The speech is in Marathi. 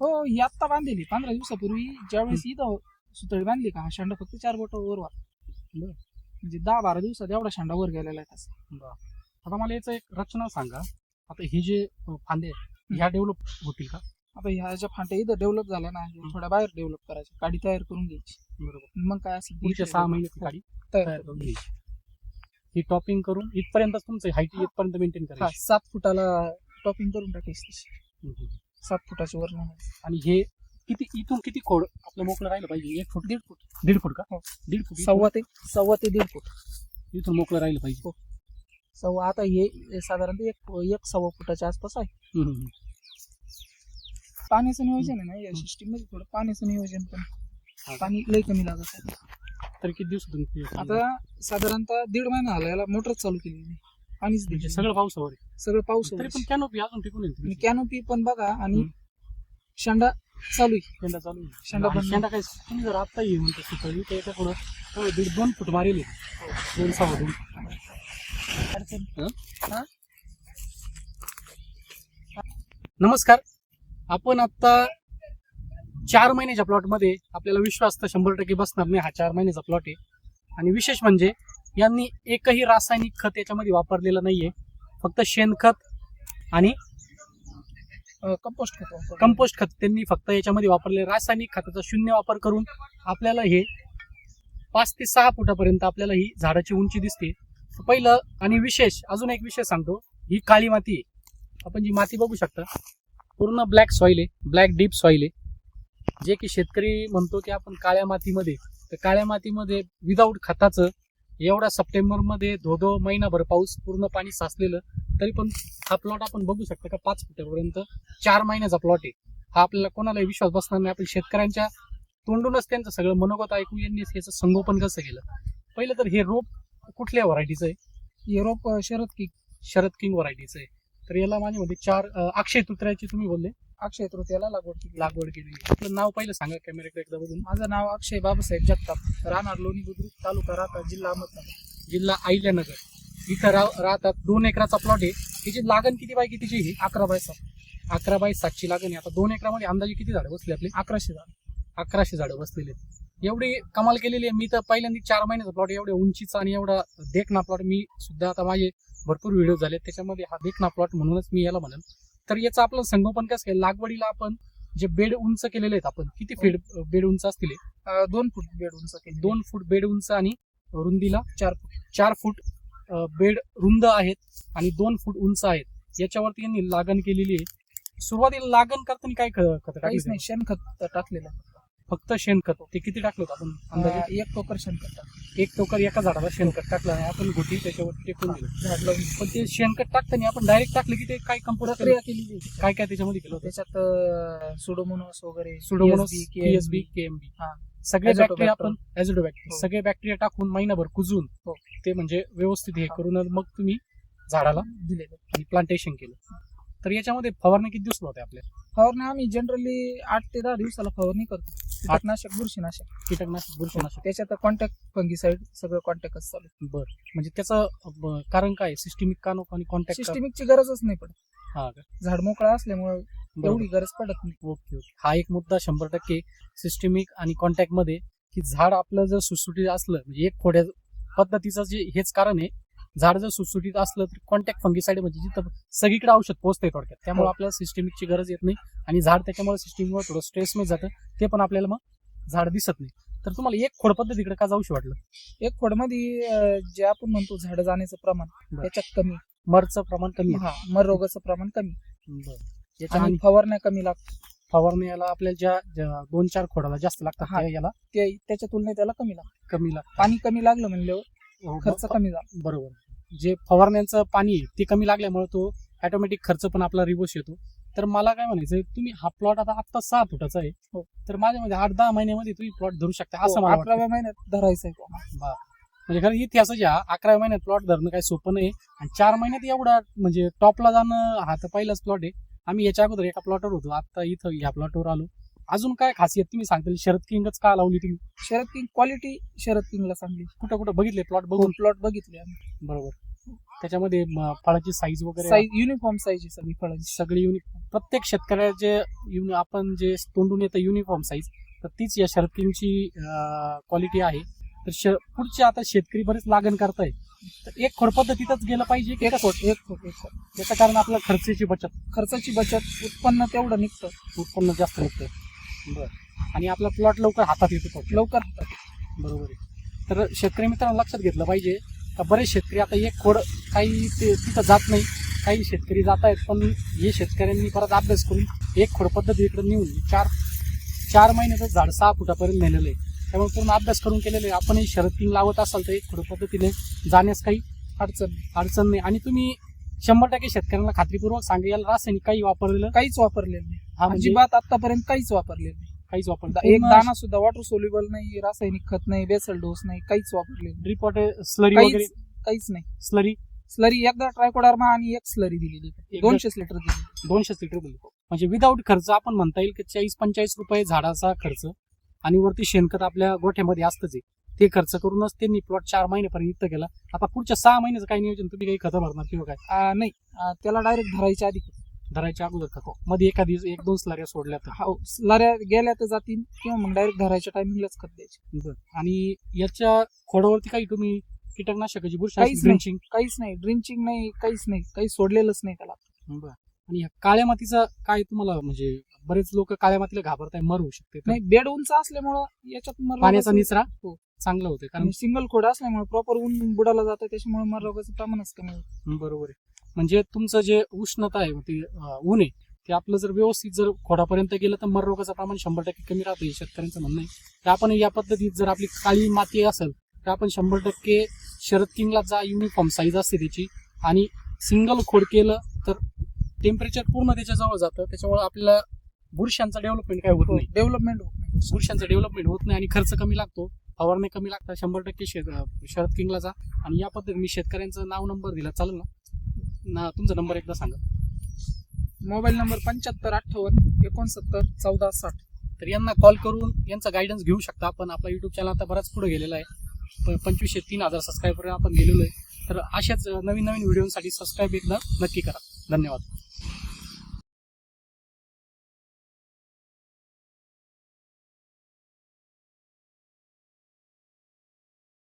हो ही आत्ता बांधलेली. पंधरा दिवसापूर्वी ज्यावेळेस इथं सुतळी बांधली का हा शेंडा फक्त चार बोट वर बरं. म्हणजे दहा बारा दिवसात एवढा शेंडा वर गेलेला आहे तसा. आता मला याचं एक रचना सांगा. आता हे जे अं, फांदे आहेत ह्या डेव्हलप होतील का? आता ह्या ज्या फांट्या इथं डेव्हलप झाल्या ना ह्या थोड्या बाहेर डेव्हलप करायच्या. गाडी तयार करून घ्यायची. बरोबर. मग काय असेल पुढच्या सहा महिन्यात गाडी तयार तयार करून घ्यायची. ही टॉपिंग करून इथपर्यंत तुमचं हाईट इथपर्यंत मेंटेन हा, करायची. सात फुटाला टॉपिंग करून टाकायची तशी. हम्म, हम्म. सात फुटाची वर आणि हे किती इथून किती खोड आपलं मोकळं राहिलं पाहिजे? एक फूट दीड फूट? दीड फूट का? हो. दीड फूट सव्वा ते सव्वा ते दीड फूट. इथून- मोकळं राहिलं पाहिजे. सव्वा आता हे हे साधारणतः एक एक सव्वा फुटाच्या आसपास आहे. पाण्याचं नियोजन आहे ना या सिस्टीममध्ये थोडं पाण्याचं नियोजन पण. हा. पाणी लई कमी लागत आहे. तर किती दिवसातून ते आता साधारणतः दीड महिना आला याला मोटर चालू केली पाणीच म्हणजे दिलं सगळं पावसावर आहे. सगळं पाऊस तरी पण कॅनोपी अजून टिकून येईल तुमची. कॅनोपी पण बघा आणि. शेंडा चालू आहे शेंडा चालू आहे. शेंडा आणि पण- शेंडा काय तुम्ही जर आता येईल म्हणतो सुचवली तर पुढं थोडं दीड दोन फूट मारेल हे. दोन सहा दोन अडचण हं? हा? नमस्कार आपण आता चार महिन्याच्या प्लॉटमध्ये आपल्याला विश्वास तर शंभर टक्के बसणार नाही हा चार महिन्याचा प्लॉट आहे आणि विशेष म्हणजे यांनी एकही रासायनिक खत याच्यामध्ये वापरलेलं नाहीये. फक्त शेणखत आणि कंपोस्ट खत. कंपोस्ट खत. त्यांनी फक्त याच्यामध्ये वापरले रासायनिक खताचा शून्य वापर करून आपल्याला हे पाच ते सहा फुटापर्यंत आपल्याला ही झाडाची उंची दिसते. पहिलं आणि विशेष अजून एक विषय सांगतो ही काळी माती आहे. आपण जी माती बघू शकता पूर्ण ब्लॅक सॉइल आहे ब्लॅक डीप सॉइल आहे. जे की शेतकरी म्हणतो की आपण काळ्या मातीमध्ये तर काळ्या मातीमध्ये विदाऊट खताचं एवढा सप्टेंबरमध्ये धो धो महिनाभर पाऊस पूर्ण पाणी साचलेलं तरी पण हा प्लॉट आपण बघू शकता का पाच फुटापर्यंत? चार महिन्याचा प्लॉट आहे. हा आपल्याला कोणालाही विश्वास बसणार नाही. आपण शेतकऱ्यांच्या तोंडूनच त्यांचं सगळं मनोगत ऐकू यांनी याचं संगोपन कसं केलं? पहिलं तर हे रोप कुठल्या व्हरायटीचं आहे? हे रोप शरद किंग शरद किंग व्हरायटीचं आहे. तर याला माझ्यामध्ये चार अक्षय तुत्र्याचे तुम्ही बोलले. अक्षय तृतीयाला लागवड केली. लागवड आहे. आपलं नाव पहिलं सांगा कॅमेऱ्याकडे एकदा बघून. माझं नाव अक्षय बाबासाहेब जगताप. राहणार लोणी बुद्रुक तालुका राहता जिल्हा अहमदनगर. जिल्हा अहिल्यानगर. इथं राह राहतात दोन एकराचा प्लॉट आहे. त्याची लागण किती बाय कितीची ही अकरा बाय सात. अकरा बाय सातची लागण आहे. आता दोन एकरामध्ये अंदाजे किती झाडं बसले आपले? अकराशे झाड. अकराशे झाडं बसलेले आहेत. एवढी कमाल केलेली आहे. मी तर पहिल्यांदा चार महिन्याचा प्लॉट एवढ्या उंचीचा आणि एवढा देखना प्लॉट मी सुद्धा आता माझे भरपूर व्हिडिओ झाले त्याच्यामध्ये हा देखना प्लॉट म्हणूनच मी याला म्हणेन. तर याचं आपलं संगोपन कसं केलं लागवडीला आपण जे बेड उंच केलेले आहेत आपण किती फेड बेड उंच असतील हे? अं, दोन फूट बेड उंच केली दोन फूट बेड उंच आणि रुंदीला चार फूट चार फूट अं, बेड रुंद आहेत आणि दोन फूट उंच आहेत याच्यावरती यांनी लागण केलेली आहे सुरुवातीला लागण करताना काय ख- खत काहीच टाकायचं नाही शेणखत टाकलेलं. फक्त शेणखत ते किती टाकलं होतं आपण अंदाजे अं, एक टोकर शेणखत टाक एक टोकर एका झाडाला शेणखत टाकलं आणि आपण गुटी त्याच्यावर टेकून दिलं झाड लावून पण ते शेणखत टाकताना आपण डायरेक्ट टाकलं की ते काय कम्प्युटर प्रक्रिया केलेली आहे. काय काय त्याच्यामध्ये केलं होतं त्याच्यात सुडोमोनोस वगैरे सुडोमोनस PSB, पीएसबी केएमबी हा. सगळे Azotobacter. बॅक्टेरिया आपण हो. सगळे बॅक्टेरिया टाकून महिनाभर कुजून हो. ते म्हणजे व्यवस्थित हे हा. करून मग तुम्ही झाडाला दिलेलं आणि प्लांटेशन केलं तर याच्यामध्ये फवारणी किती दिवस होते आपल्या? फवारणी आम्ही जनरली आठ ते दहा दिवसाला फवारणी करतो. कीटकनाशक बुरशीनाशक. कीटकनाशक बुरशीनाशक. त्याच्यात कॉन्टॅक्ट फंगीसाईड सगळं कॉन्टॅक्टच चालू बर. म्हणजे त्याचं ब- कारण काय? सिस्टमिक का नको आणि कॉन्टॅक्ट सिस्टमिकची गरजच नाही पडत. हा का? झाड मोकळा असल्यामुळे. एवढी गरज पडत नाही. Okay okay. हा एक मुद्दा शंभर टक्के सिस्टमिक आणि कॉन्टॅक्टमध्ये की झाड आपलं जर सुटसुटीत असलं म्हणजे एक खोड्या पद्धतीचं जे हेच कारण आहे झाड जर सुटसुटीत असलं तर कॉन्टॅक्ट फंगीसाईड म्हणजे जिथं सगळीकडे औषध पोहोचतंय थोडक्यात. त्यामुळे हो. आपल्याला सिस्टमिकची गरज येत नाही आणि झाड त्याच्यामुळे सिस्टमिकवर थोडं स्ट्रेसमध्ये जातं. ते पण आपल्याला मग झाड दिसत नाही. तर तुम्हाला एक खोड पद्धतीकडे का जाऊशी वाटलं? एक खोडमध्ये जे आपण म्हणतो झाड जाण्याचं प्रमाण. त्याच्यात कमी. मरचं प्रमाण कमी. हा मर रोगाचं प्रमाण कमी. बरं. याच्या आणि आणि फवारण्या कमी लागतात. फवारणी याला आपल्याला ज्या दोन चार खोडाला जास्त लागतात हा. याला ते त्याच्या तुलनेत त्याला कमी लागतं कमी लागतात. पाणी कमी लागलं म्हणल्यावर खर्च कमी झाला. बरोबर. जे फवारण्यांचं पाणी आहे ते कमी लागल्यामुळे तो ऑटोमॅटिक खर्च पण आपला रिवर्स येतो. तर मला काय म्हणायचं तुम्ही हा प्लॉट आता आत्ता सहा फुटाचा आहे. हो. तर माझ्यामध्ये आठ दहा महिन्यामध्ये तुम्ही प्लॉट धरू शकता असं हो, मला अकराव्या महिन्यात धरायचं आहे. म्हणजे खरं इतिहासाच्या अकरा महिन्यात प्लॉट धरणं काही सोपं नाही. आणि चार महिन्यात एवढा म्हणजे टॉपला जाणं हा तर पहिलाच प्लॉट आहे. आम्ही याच्या अगोदर एका प्लॉटवर होतो. आता इथं या प्लॉटवर आलो. अजून काय खासियत? तुम्ही सांगता शरद किंगच का लावली तुम्ही? शरद किंग क्वालिटी शरद किंगला चांगली कुठं कुठं बघितले? प्लॉट बघून? प्लॉट बघितले आम्ही. बरोबर. त्याच्यामध्ये म, फळाची साईज वगैरे? साईज युनिफॉर्म साईज सगळी फळांची. सगळी युनिफॉर्म प्रत्येक शेतकऱ्याचे युनि- आपण जे तोंडून येतं युनिफॉर्म साईज तर तीच या शर्किंगची क्वालिटी आहे. तर श- पुढचे आता शेतकरी बरेच लागण करताय तर एक खोड पद्धतीतच गेलं पाहिजे की एक कसं? फूट एक फूट एक फूट याचं कारण आपल्या खर्चाची बचत. खर्चाची बचत उत्पन्न तेवढं निघतं. उत्पन्न जास्त निघतं बरं. आणि आपला प्लॉट लवकर हातात येतो थोडक्यात. लवकर. बरोबर आहे. तर शेतकरी मित्रांनो लक्षात घेतलं पाहिजे का बरेच शेतकरी आता एक खोड काही ते तिथं जात नाही. काही शेतकरी जात आहेत पण हे शेतकऱ्यांनी परत अभ्यास करून एक खोड पद्धती इकडे नेऊन चार चार महिन्याचं झाड सहा फुटापर्यंत नेलेलं आहे. त्यामुळे पूर्ण अभ्यास करून केलेलं आहे. आपणही शरद किंग लावत असाल तर एक खोड पद्धतीने जाण्यास काही अडचण अडचण नाही. आणि तुम्ही शंभर टक्के शेतकऱ्यांना खात्रीपूर्वक सांगा याला रासायनिक काही वापरलेलं काहीच वापरलेलं नाही. हा म्हणजे अजिबात आतापर्यंत काहीच वापरलेलं नाही. काहीच वापरलं एक दाना सुद्धा वॉटर सोल्युबल नाही रासायनिक खत नाही बेसल डोस नाही काहीच वापरलेलं नाही. ड्रिप स्लरी वगैरे काहीच काहीच नाही. स्लरी स्लरी एकदा ट्रायकोडार्मा आणि एक स्लरी दिलेली एकदा- दोनशेच लिटर दिली दोनशे लिटर दिले म्हणजे विदाऊट खर्च आपण म्हणता येईल की चाळीस पंचेचाळीस रुपये झाडाचा खर्च आणि वरती शेणखत आपल्या गोठ्यामध्ये असतच आहे. ते खर्च करूनच त्यांनी प्लॉट चार महिन्यापर्यंत युक्त केला. आता पुढच्या सहा महिन्याचं काही नियोजन तुम्ही काही खतं भरणार किंवा काय? नाही. त्याला डायरेक्ट धरायच्या आधी. धरायच्या अगोदर खत मध्ये एका दिवस एक दोन स्लऱ्या सोडल्या तर. हा. स्लऱ्या गेल्या तर जातील किंवा मग डायरेक्ट धरायच्या टायमिंगलाच खत द्यायचे. बरं. आणि याच्या खोडावरती काही तुम्ही कीटकनाशकाची बुरशी काहीच. ड्रिंचिंग काहीच नाही. ड्रिंचिंग नाही. काहीच नाही. काही सोडलेलंच नाही त्याला. बरं. आणि ह्या काळ्या मातीचा काय तुम्हाला म्हणजे बरेच लोक काळ्या मातीला घाबरताय मर होऊ शकते तर नाही बेड उंच असल्यामुळं याच्यात मर पाण्याचा निचरा हो. चांगला होते कारण सिंगल खोड असल्यामुळे प्रॉपर ऊन बुडाला जातं त्याच्यामुळे मर रोगाचं प्रमाणच कमी होतं. बरोबर आहे. म्हणजे तुमचं जे उष्णता आहे ते अं, ऊन आहे ते आपलं जर व्यवस्थित जर खोडापर्यंत गेलं तर मर रोगाचं प्रमाण शंभर टक्के कमी राहतं हे शेतकऱ्यांचं म्हणणं आहे. तर आपण या पद्धतीत जर आपली काळी माती असेल तर आपण शंभर टक्के शरद किंगला जा युनिफॉर्म साईज असते त्याची आणि सिंगल खोड केलं टेम्परेचर पूर्ण त्याच्याजवळ जातं. त्याच्यामुळे आपल्याला बुरशांचं डेव्हलपमेंट काय होत नाही. डेव्हलपमेंट होत नाही. बुरशांचं डेव्हलपमेंट होत नाही आणि खर्च कमी लागतो. फवारणी कमी लागतात शंभर टक्के शेत शरद किंगला जा. आणि या पद्धतीने शेतकऱ्यांचं नाव नंबर दिला. चालेल ना? ना तुमचा नंबर एकदा सांगा. मोबाईल नंबर पंच्याहत्तर अठ्ठावन्न एकोणसत्तर चौदा साठ. तर यांना कॉल करून यांचा गायडन्स घेऊ शकता. आपण आपला युट्यूब चॅनल आता बराच पुढे गेलेला आहे. प- पंचवीसशे तीन हजार सबस्क्रायबर आपण गेलेलो आहे. तर अशाच नवीन नवीन व्हिडिओसाठी सबस्क्राईब एकदा नक्की करा. धन्यवाद.